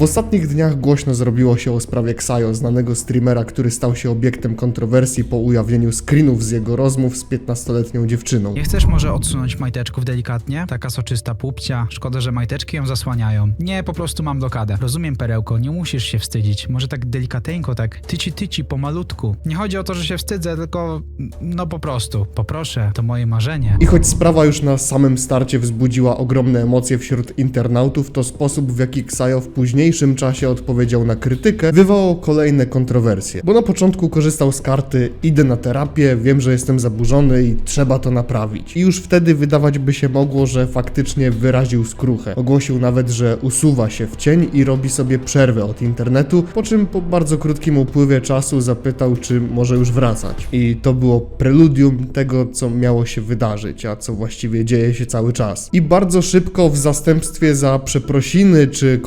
W ostatnich dniach głośno zrobiło się o sprawie Ksajo, znanego streamera, który stał się obiektem kontrowersji po ujawnieniu screenów z jego rozmów z 15-letnią dziewczyną. Nie chcesz może odsunąć majteczków delikatnie? Taka soczysta pupcia. Szkoda, że majteczki ją zasłaniają. Nie, po prostu mam blokadę. Rozumiem, perełko, nie musisz się wstydzić. Może tak delikateńko, tak tyci tyci, pomalutku. Nie chodzi o to, że się wstydzę, tylko no po prostu. Poproszę, to moje marzenie. I choć sprawa już na samym starcie wzbudziła ogromne emocje wśród internautów, to sposób w jaki Ksajo w późniejszym czasie odpowiedział na krytykę wywołał kolejne kontrowersje. Bo na początku korzystał z karty idę na terapię, wiem, że jestem zaburzony i trzeba to naprawić. I już wtedy wydawać by się mogło, że faktycznie wyraził skruchę. Ogłosił nawet, że usuwa się w cień i robi sobie przerwę od internetu, po czym po bardzo krótkim upływie czasu zapytał, czy może już wracać. I to było preludium tego, co miało się wydarzyć, a co właściwie dzieje się cały czas. I bardzo szybko w zastępstwie za przeprosiny czy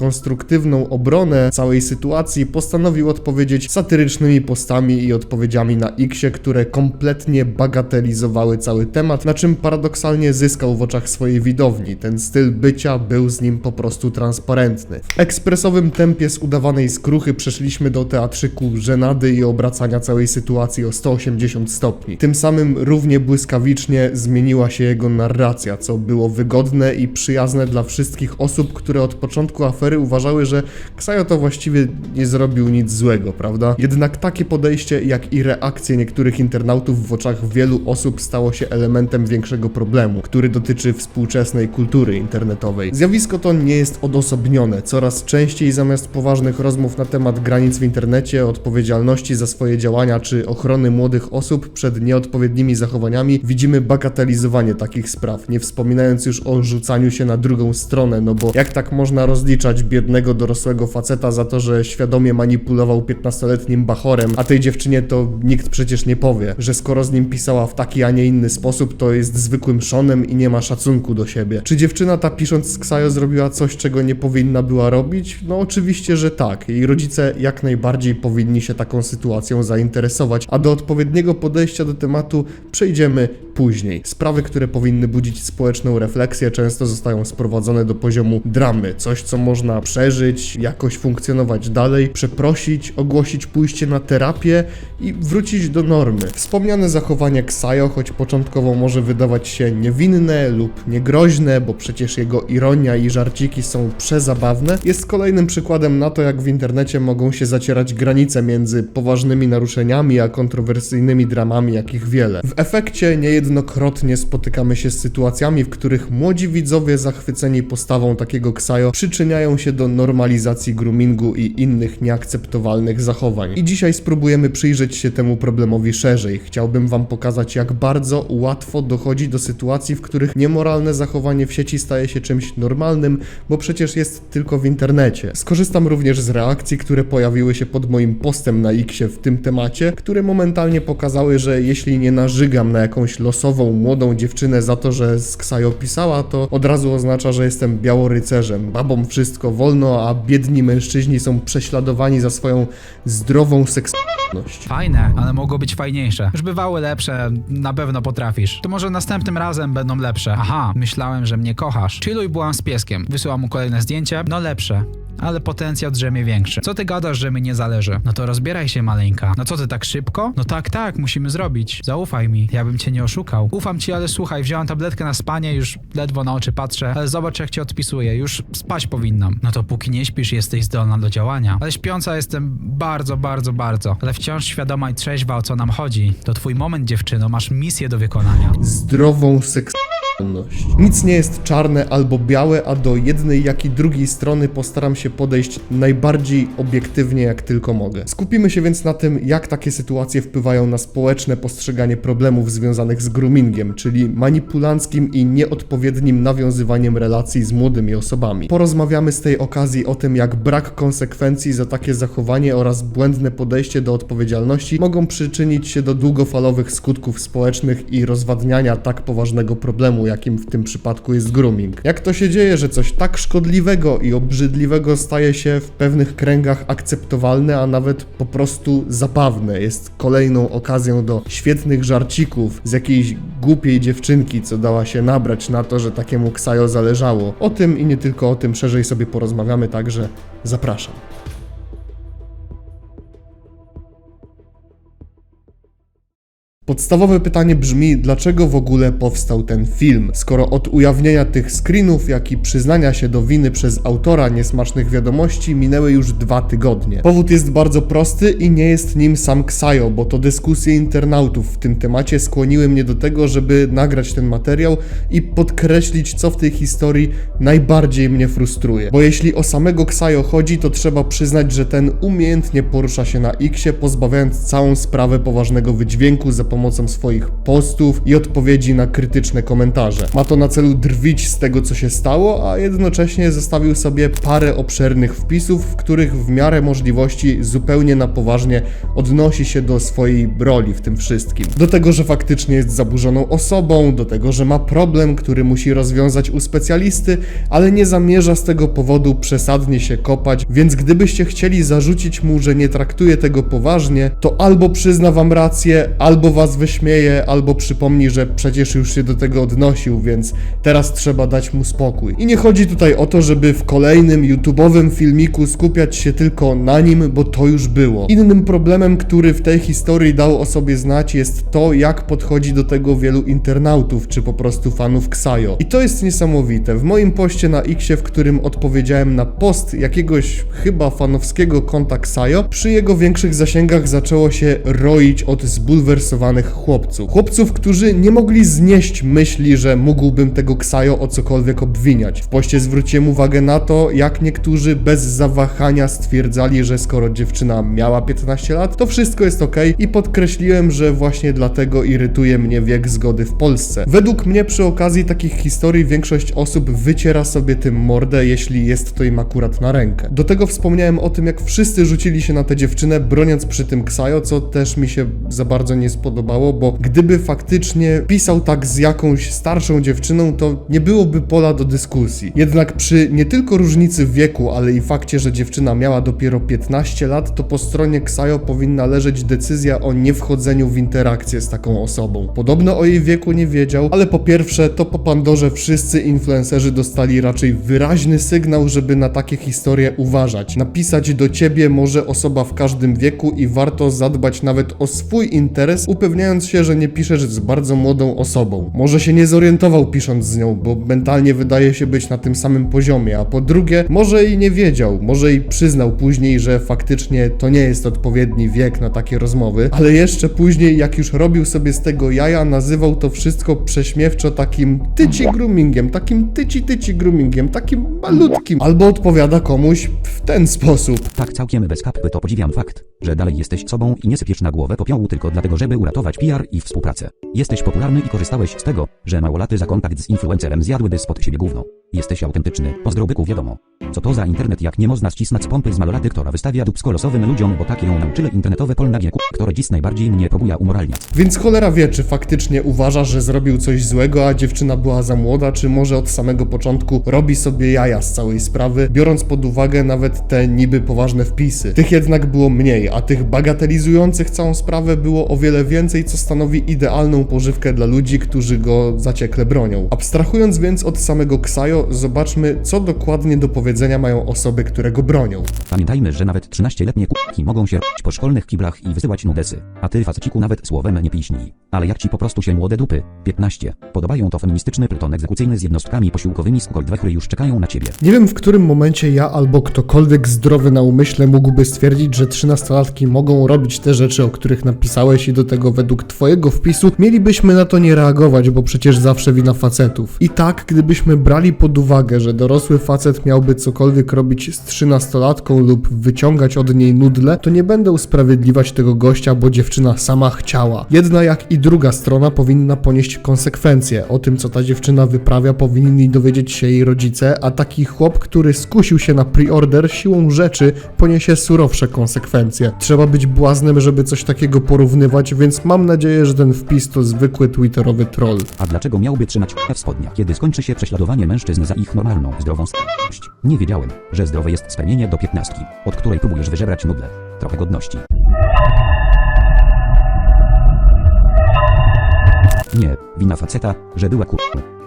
konstruktywną obronę całej sytuacji postanowił odpowiedzieć satyrycznymi postami i odpowiedziami na Xie, które kompletnie bagatelizowały cały temat, na czym paradoksalnie zyskał w oczach swojej widowni. Ten styl bycia był z nim po prostu transparentny. W ekspresowym tempie z udawanej skruchy przeszliśmy do teatrzyku żenady i obracania całej sytuacji o 180 stopni. Tym samym równie błyskawicznie zmieniła się jego narracja, co było wygodne i przyjazne dla wszystkich osób, które od początku afery uważały, że Ksajo to właściwie nie zrobił nic złego, prawda? Jednak takie podejście, jak i reakcje niektórych internautów w oczach wielu osób stało się elementem większego problemu, który dotyczy współczesnej kultury internetowej. Zjawisko to nie jest odosobnione. Coraz częściej zamiast poważnych rozmów na temat granic w internecie, odpowiedzialności za swoje działania czy ochrony młodych osób przed nieodpowiednimi zachowaniami, widzimy bagatelizowanie takich spraw, nie wspominając już o rzucaniu się na drugą stronę, no bo jak tak można rozliczać biednego dorosłego faceta za to, że świadomie manipulował 15-letnim bachorem, a tej dziewczynie to nikt przecież nie powie, że skoro z nim pisała w taki, a nie inny sposób, to jest zwykłym szonem i nie ma szacunku do siebie. Czy dziewczyna ta pisząc z Ksajo zrobiła coś, czego nie powinna była robić? No oczywiście, że tak. Jej rodzice jak najbardziej powinni się taką sytuacją zainteresować, a do odpowiedniego podejścia do tematu przejdziemy później. Sprawy, które powinny budzić społeczną refleksję, często zostają sprowadzone do poziomu dramy. Coś, co można przeżyć, jakoś funkcjonować dalej, przeprosić, ogłosić pójście na terapię i wrócić do normy. Wspomniane zachowanie Ksajo, choć początkowo może wydawać się niewinne lub niegroźne, bo przecież jego ironia i żarciki są przezabawne, jest kolejnym przykładem na to, jak w internecie mogą się zacierać granice między poważnymi naruszeniami a kontrowersyjnymi dramami, jakich wiele. W efekcie niejednokrotnie spotykamy się z sytuacjami, w których młodzi widzowie zachwyceni postawą takiego Ksajo przyczyniają się do normalizacji groomingu i innych nieakceptowalnych zachowań. I dzisiaj spróbujemy przyjrzeć się temu problemowi szerzej. Chciałbym wam pokazać, jak bardzo łatwo dochodzi do sytuacji, w których niemoralne zachowanie w sieci staje się czymś normalnym, bo przecież jest tylko w internecie. Skorzystam również z reakcji, które pojawiły się pod moim postem na Xie w tym temacie, które momentalnie pokazały, że jeśli nie narzygam na jakąś losową młodą dziewczynę za to, że z Ksajo pisała, to od razu oznacza, że jestem białorycerzem. Babom wszystko wolno, a biedni mężczyźni są prześladowani za swoją zdrową seksualność. Fajne, ale mogło być fajniejsze. Już bywały lepsze, na pewno potrafisz. To może następnym razem będą lepsze. Aha, myślałem, że mnie kochasz. Chilluj byłam z pieskiem. Wysyłam mu kolejne zdjęcie. No lepsze. Ale potencjał drzemie większy. Co ty gadasz, że mi nie zależy? No to rozbieraj się, maleńka. No co ty tak szybko? No tak, tak, musimy zrobić. Zaufaj mi, ja bym cię nie oszukał. Ufam ci, ale słuchaj, wziąłem tabletkę na spanie, już ledwo na oczy patrzę, ale zobacz jak cię odpisuję, już spać powinnam. No to póki nie śpisz, jesteś zdolna do działania. Ale śpiąca jestem bardzo, bardzo, bardzo. Ale wciąż świadoma i trzeźwa, o co nam chodzi. To twój moment, dziewczyno, masz misję do wykonania. Zdrową seksualność. Nic nie jest czarne albo białe, a do jednej jak i drugiej strony postaram się podejść najbardziej obiektywnie jak tylko mogę. Skupimy się więc na tym, jak takie sytuacje wpływają na społeczne postrzeganie problemów związanych z groomingiem, czyli manipulanckim i nieodpowiednim nawiązywaniem relacji z młodymi osobami. Porozmawiamy z tej okazji o tym, jak brak konsekwencji za takie zachowanie oraz błędne podejście do odpowiedzialności mogą przyczynić się do długofalowych skutków społecznych i rozwadniania tak poważnego problemu, jakim w tym przypadku jest grooming. Jak to się dzieje, że coś tak szkodliwego i obrzydliwego staje się w pewnych kręgach akceptowalne, a nawet po prostu zabawne? Jest kolejną okazją do świetnych żarcików z jakiejś głupiej dziewczynki, co dała się nabrać na to, że takiemu Ksajo zależało. O tym i nie tylko o tym szerzej sobie porozmawiamy, także zapraszam. Podstawowe pytanie brzmi, dlaczego w ogóle powstał ten film, skoro od ujawnienia tych screenów, jak i przyznania się do winy przez autora niesmacznych wiadomości minęły już dwa tygodnie. Powód jest bardzo prosty i nie jest nim sam Ksajo, bo to dyskusje internautów w tym temacie skłoniły mnie do tego, żeby nagrać ten materiał i podkreślić, co w tej historii najbardziej mnie frustruje. Bo jeśli o samego Ksajo chodzi, to trzeba przyznać, że ten umiejętnie porusza się na X-ie, pozbawiając całą sprawę poważnego wydźwięku pomocą swoich postów i odpowiedzi na krytyczne komentarze. Ma to na celu drwić z tego, co się stało, a jednocześnie zostawił sobie parę obszernych wpisów, w których w miarę możliwości zupełnie na poważnie odnosi się do swojej roli w tym wszystkim. Do tego, że faktycznie jest zaburzoną osobą, do tego, że ma problem, który musi rozwiązać u specjalisty, ale nie zamierza z tego powodu przesadnie się kopać, więc gdybyście chcieli zarzucić mu, że nie traktuje tego poważnie, to albo przyzna wam rację, albo was wyśmieje, albo przypomni, że przecież już się do tego odnosił, więc teraz trzeba dać mu spokój. I nie chodzi tutaj o to, żeby w kolejnym YouTube'owym filmiku skupiać się tylko na nim, bo to już było. Innym problemem, który w tej historii dał o sobie znać, jest to, jak podchodzi do tego wielu internautów, czy po prostu fanów Ksajo. I to jest niesamowite. W moim poście na Xie, w którym odpowiedziałem na post jakiegoś chyba fanowskiego konta Ksajo, przy jego większych zasięgach zaczęło się roić od zbulwersowanych chłopców. Chłopców, którzy nie mogli znieść myśli, że mógłbym tego Ksajo o cokolwiek obwiniać. W poście zwróciłem uwagę na to, jak niektórzy bez zawahania stwierdzali, że skoro dziewczyna miała 15 lat, to wszystko jest ok i podkreśliłem, że właśnie dlatego irytuje mnie wiek zgody w Polsce. Według mnie przy okazji takich historii większość osób wyciera sobie tym mordę, jeśli jest to im akurat na rękę. Do tego wspomniałem o tym, jak wszyscy rzucili się na tę dziewczynę, broniąc przy tym Ksajo, co też mi się za bardzo nie spodobało, bo gdyby faktycznie pisał tak z jakąś starszą dziewczyną, to nie byłoby pola do dyskusji. Jednak przy nie tylko różnicy wieku, ale i fakcie, że dziewczyna miała dopiero 15 lat, to po stronie Ksajo powinna leżeć decyzja o niewchodzeniu w interakcję z taką osobą. Podobno o jej wieku nie wiedział, ale po pierwsze, to po Pandorze wszyscy influencerzy dostali raczej wyraźny sygnał, żeby na takie historie uważać. Napisać do ciebie może osoba w każdym wieku i warto zadbać nawet o swój interes, upewniając się, że nie piszesz z bardzo młodą osobą. Może się nie zorientował pisząc z nią, bo mentalnie wydaje się być na tym samym poziomie, a po drugie, może i nie wiedział, może i przyznał później, że faktycznie to nie jest odpowiedni wiek na takie rozmowy, ale jeszcze później, jak już robił sobie z tego jaja, nazywał to wszystko prześmiewczo takim tyci groomingiem, takim tyci tyci groomingiem, takim malutkim. Albo odpowiada komuś w ten sposób. Tak całkiem bez kapy to podziwiam fakt, że dalej jesteś sobą i nie sypiesz na głowę popiołu tylko dlatego, żeby uratować PR i współpracę. Jesteś popularny i korzystałeś z tego, że małolaty za kontakt z influencerem zjadłyby spod siebie gówno. Jesteś autentyczny, pozdrobyku wiadomo. Co to za internet jak nie można ścisnąć z pompy z malolaty, która wystawia dupsko losowym ludziom, bo takie ją nauczyły internetowe polnagie ku, które dziś najbardziej mnie próbuje umoralniać. Więc cholera wie, czy faktycznie uważa, że zrobił coś złego, a dziewczyna była za młoda, czy może od samego początku robi sobie jaja z całej sprawy, biorąc pod uwagę nawet te niby poważne wpisy. Tych jednak było mniej, a tych bagatelizujących całą sprawę było o wiele więcej, co stanowi idealną pożywkę dla ludzi, którzy go zaciekle bronią. Abstrahując więc od samego Ksajo, zobaczmy, co dokładnie do powiedzenia mają osoby, które go bronią. Pamiętajmy, że nawet 13-letnie k***ki mogą się r***ć po szkolnych kiblach i wysyłać nudesy. A ty faceciku nawet słowem nie piśnij. Ale jak ci po prostu się młode dupy, 15, podobają to feministyczny pluton egzekucyjny z jednostkami posiłkowymi z kukoldwe, które już czekają na ciebie. Nie wiem, w którym momencie ja albo ktokolwiek zdrowy na umyśle mógłby stwierdzić, że trzynastolatki mogą robić te rzeczy, o których napisałeś i do tego według twojego wpisu mielibyśmy na to nie reagować, bo przecież zawsze wina facetów. I tak, gdybyśmy brali pod pod uwagę, że dorosły facet miałby cokolwiek robić z trzynastolatką lub wyciągać od niej nudle, to nie będę usprawiedliwiać tego gościa, bo dziewczyna sama chciała. Jedna jak i druga strona powinna ponieść konsekwencje. O tym, co ta dziewczyna wyprawia, powinni dowiedzieć się jej rodzice, a taki chłop, który skusił się na preorder, siłą rzeczy poniesie surowsze konsekwencje. Trzeba być błaznem, żeby coś takiego porównywać, więc mam nadzieję, że ten wpis to zwykły twitterowy troll. A dlaczego miałby trzymać w spodniach, kiedy skończy się prześladowanie mężczyzn za ich normalną, zdrową s***ność? Nie wiedziałem, że zdrowe jest spełnienie do piętnastki, od której próbujesz wyżebrać nudle. Trochę godności. Nie, wina faceta, że była kur...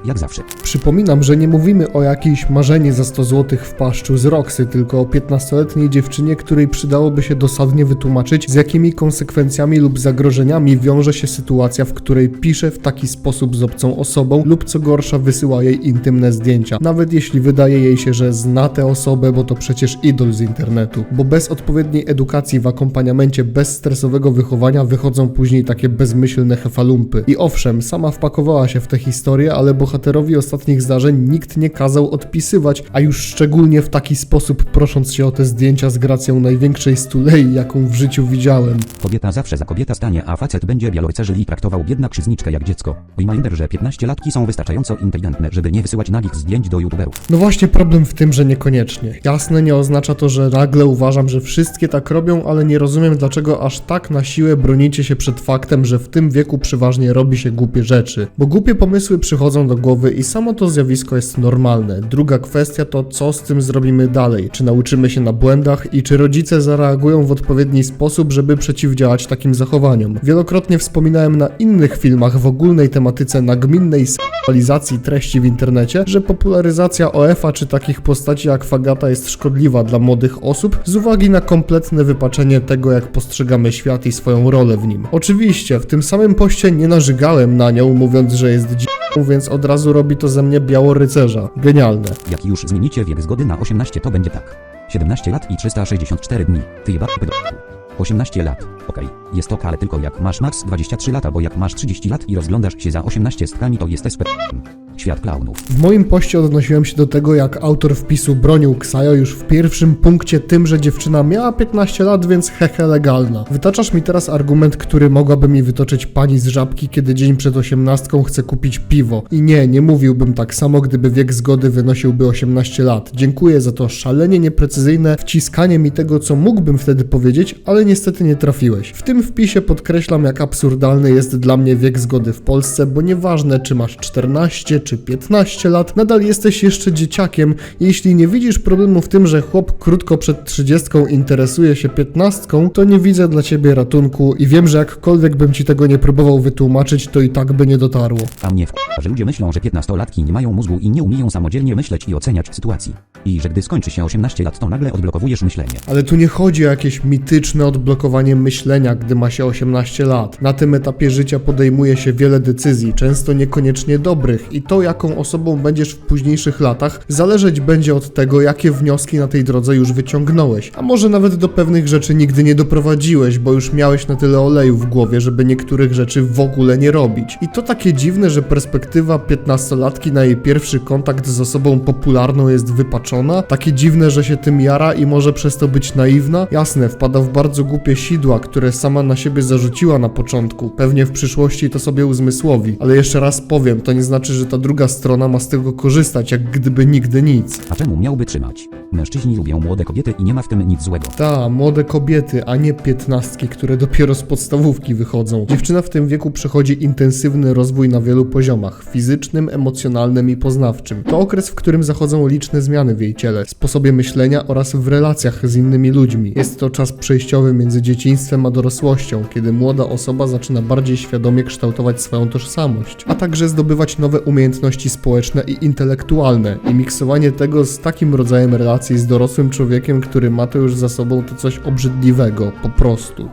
Jak zawsze. Przypominam, że nie mówimy o jakiejś marzenie za 100 zł w paszczu z Roxy, tylko o 15-letniej dziewczynie, której przydałoby się dosadnie wytłumaczyć, z jakimi konsekwencjami lub zagrożeniami wiąże się sytuacja, w której pisze w taki sposób z obcą osobą lub co gorsza wysyła jej intymne zdjęcia. Nawet jeśli wydaje jej się, że zna tę osobę, bo to przecież idol z internetu. Bo bez odpowiedniej edukacji w akompaniamencie bezstresowego wychowania wychodzą później takie bezmyślne hefalumpy. I owszem, sama wpakowała się w tę historię, ale bohaterowi ostatnich zdarzeń nikt nie kazał odpisywać, a już szczególnie w taki sposób prosząc się o te zdjęcia z gracją największej stulei, jaką w życiu widziałem. Kobieta zawsze za kobieta stanie, a facet będzie białorycerzy i traktował biedna krzyżniczkę jak dziecko. Reminder, że 15-latki są wystarczająco inteligentne, żeby nie wysyłać nagich zdjęć do youtuberów. No właśnie problem w tym, że niekoniecznie. Jasne, nie oznacza to, że nagle uważam, że wszystkie tak robią, ale nie rozumiem dlaczego aż tak na siłę bronicie się przed faktem, że w tym wieku przeważnie robi się głupie rzeczy. Bo głupie pomysły przychodzą do głowy i samo to zjawisko jest normalne. Druga kwestia to co z tym zrobimy dalej. Czy nauczymy się na błędach i czy rodzice zareagują w odpowiedni sposób, żeby przeciwdziałać takim zachowaniom. Wielokrotnie wspominałem na innych filmach w ogólnej tematyce nagminnej seksualizacji treści w internecie, że popularyzacja OF-a czy takich postaci jak Fagata jest szkodliwa dla młodych osób z uwagi na kompletne wypaczenie tego, jak postrzegamy świat i swoją rolę w nim. Oczywiście, w tym samym poście nie narzygałem na nią, mówiąc, że jest dziką, więc od razu robi to ze mnie białorycerza. Genialne. Jak już zmienicie wiek zgody na 18 to będzie tak. 17 lat i 364 dni. Ty jeba pedofil. 18 lat. Okej, jest ok, ale tylko jak masz max 23 lata, bo jak masz 30 lat i rozglądasz się za 18 stkami to jesteś pedofilem. Świat klaunów. W moim poście odnosiłem się do tego, jak autor wpisu bronił Ksajo już w pierwszym punkcie tym, że dziewczyna miała 15 lat, więc hehe legalna. Wytaczasz mi teraz argument, który mogłaby mi wytoczyć pani z żabki, kiedy dzień przed 18 chce kupić piwo. I nie, nie mówiłbym tak samo, gdyby wiek zgody wynosiłby 18 lat. Dziękuję za to szalenie nieprecyzyjne wciskanie mi tego, co mógłbym wtedy powiedzieć, ale niestety nie trafiłeś. W tym wpisie podkreślam, jak absurdalny jest dla mnie wiek zgody w Polsce, bo nieważne, czy masz 14 czy 15 lat, nadal jesteś jeszcze dzieciakiem. Jeśli nie widzisz problemu w tym, że chłop krótko przed 30 interesuje się 15, to nie widzę dla ciebie ratunku i wiem, że jakkolwiek bym ci tego nie próbował wytłumaczyć, to i tak by nie dotarło. A mnie w że ludzie myślą, że 15-latki nie mają mózgu i nie umieją samodzielnie myśleć i oceniać sytuacji. I że gdy skończy się 18 lat, to nagle odblokowujesz myślenie. Ale tu nie chodzi o jakieś mityczne odblokowanie myślenia, gdy ma się 18 lat. Na tym etapie życia podejmuje się wiele decyzji, często niekoniecznie dobrych, i to, jaką osobą będziesz w późniejszych latach, zależeć będzie od tego, jakie wnioski na tej drodze już wyciągnąłeś. A może nawet do pewnych rzeczy nigdy nie doprowadziłeś, bo już miałeś na tyle oleju w głowie, żeby niektórych rzeczy w ogóle nie robić. I to takie dziwne, że perspektywa 15-latki na jej pierwszy kontakt z osobą popularną jest wypaczona. Takie dziwne, że się tym jara i może przez to być naiwna. Jasne, wpada w bardzo głupie sidła, które sama na siebie zarzuciła na początku. Pewnie w przyszłości to sobie uzmysłowi. Ale jeszcze raz powiem, to nie znaczy, że ta druga strona ma z tego korzystać, jak gdyby nigdy nic. A czemu miałby trzymać? Mężczyźni lubią młode kobiety i nie ma w tym nic złego. Ta, młode kobiety, a nie piętnastki, które dopiero z podstawówki wychodzą. Dziewczyna w tym wieku przechodzi intensywny rozwój na wielu poziomach fizycznym, emocjonalnym i poznawczym. To okres, w którym zachodzą liczne zmiany w jej ciele, sposobie myślenia oraz w relacjach z innymi ludźmi. Jest to czas przejściowy między dzieciństwem a dorosłością, kiedy młoda osoba zaczyna bardziej świadomie kształtować swoją tożsamość, a także zdobywać nowe umiejętności społeczne i intelektualne. I miksowanie tego z takim rodzajem relacji z dorosłym człowiekiem, który ma to już za sobą, to coś obrzydliwego, po prostu.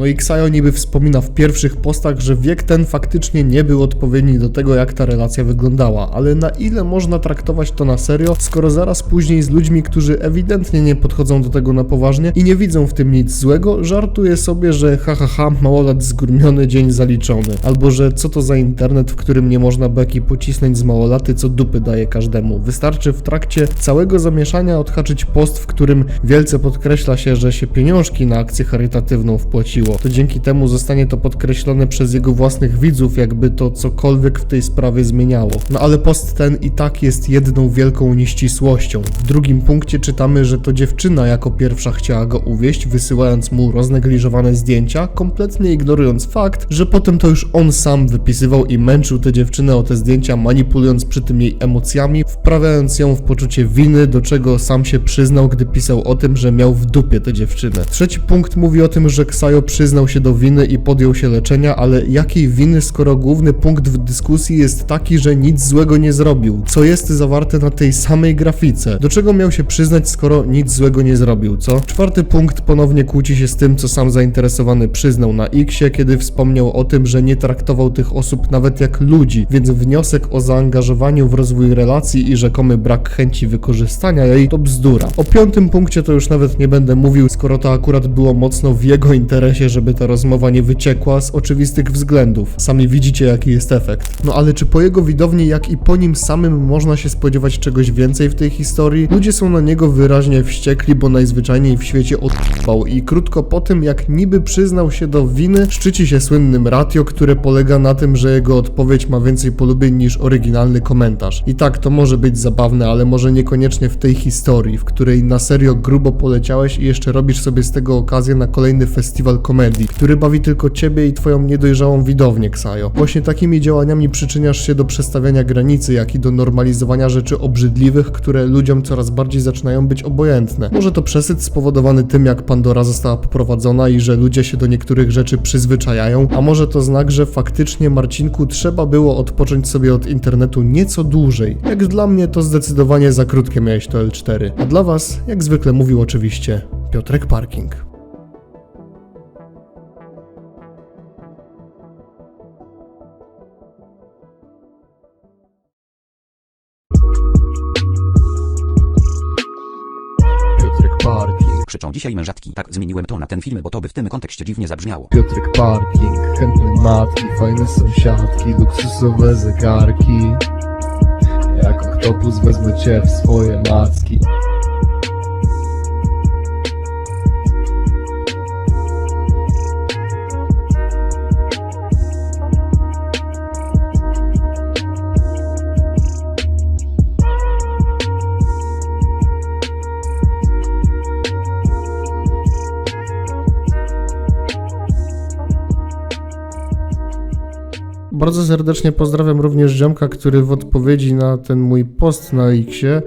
No i Ksajo niby wspomina w pierwszych postach, że wiek ten faktycznie nie był odpowiedni do tego, jak ta relacja wyglądała, ale na ile można traktować to na serio, skoro zaraz później z ludźmi, którzy ewidentnie nie podchodzą do tego na poważnie i nie widzą w tym nic złego, żartuje sobie, że ha ha ha, małolat zgurmiony, dzień zaliczony, albo że co to za internet, w którym nie można beki pocisnąć z małolaty, co dupy daje każdemu. Wystarczy w trakcie całego zamieszania odhaczyć post, w którym wielce podkreśla się, że się pieniążki na akcję charytatywną wpłaciło. To dzięki temu zostanie to podkreślone przez jego własnych widzów, jakby to cokolwiek w tej sprawie zmieniało. No ale post ten i tak jest jedną wielką nieścisłością. W drugim punkcie czytamy, że to dziewczyna jako pierwsza chciała go uwieść, wysyłając mu roznegliżowane zdjęcia, kompletnie ignorując fakt, że potem to już on sam wypisywał i męczył tę dziewczynę o te zdjęcia, manipulując przy tym jej emocjami, wprawiając ją w poczucie winy, do czego sam się przyznał, gdy pisał o tym, że miał w dupie tę dziewczynę. Trzeci punkt mówi o tym, że Ksajo przyznał się do winy i podjął się leczenia, ale jakiej winy, skoro główny punkt w dyskusji jest taki, że nic złego nie zrobił? Co jest zawarte na tej samej grafice? Do czego miał się przyznać, skoro nic złego nie zrobił, co? Czwarty punkt ponownie kłóci się z tym, co sam zainteresowany przyznał na Xie, kiedy wspomniał o tym, że nie traktował tych osób nawet jak ludzi, więc wniosek o zaangażowaniu w rozwój relacji i rzekomy brak chęci wykorzystania jej to bzdura. O piątym punkcie to już nawet nie będę mówił, skoro to akurat było mocno w jego interesie, żeby ta rozmowa nie wyciekła z oczywistych względów. Sami widzicie, jaki jest efekt. No ale czy po jego widowni, jak i po nim samym można się spodziewać czegoś więcej w tej historii? Ludzie są na niego wyraźnie wściekli, bo najzwyczajniej w świecie odpał i krótko po tym, jak niby przyznał się do winy, szczyci się słynnym ratio, które polega na tym, że jego odpowiedź ma więcej polubień niż oryginalny komentarz. I tak, to może być zabawne, ale może niekoniecznie w tej historii, w której na serio grubo poleciałeś i jeszcze robisz sobie z tego okazję na kolejny festiwal komedii, który bawi tylko ciebie i twoją niedojrzałą widownię, Ksajo. Właśnie takimi działaniami przyczyniasz się do przestawiania granicy, jak i do normalizowania rzeczy obrzydliwych, które ludziom coraz bardziej zaczynają być obojętne. Może to przesyt spowodowany tym, jak Pandora została poprowadzona i że ludzie się do niektórych rzeczy przyzwyczajają, a może to znak, że faktycznie Marcinku trzeba było odpocząć sobie od internetu nieco dłużej. Jak dla mnie to zdecydowanie za krótkie miałeś to L4. A dla was, jak zwykle mówił oczywiście, Piotrek Parking. Parking, Krzyczą dzisiaj mężatki. Tak zmieniłem to na ten film, bo to by w tym kontekście dziwnie zabrzmiało. Piotrek Parking, chętne matki, fajne sąsiadki, luksusowe zegarki. Jak oktopus wezmę cię w swoje macki. Bardzo serdecznie pozdrawiam również ziomka, który w odpowiedzi na ten mój post na Xie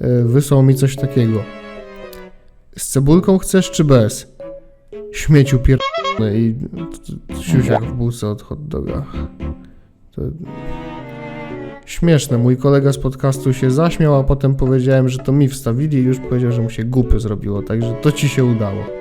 e, wysłał mi coś takiego. Z cebulką chcesz czy bez? Śmieciu pier... i siusiak w bułce od hot doga. To... Śmieszne, mój kolega z podcastu się zaśmiał, a potem powiedziałem, że to mi wstawili i już powiedział, że mu się głupio zrobiło, także to ci się udało.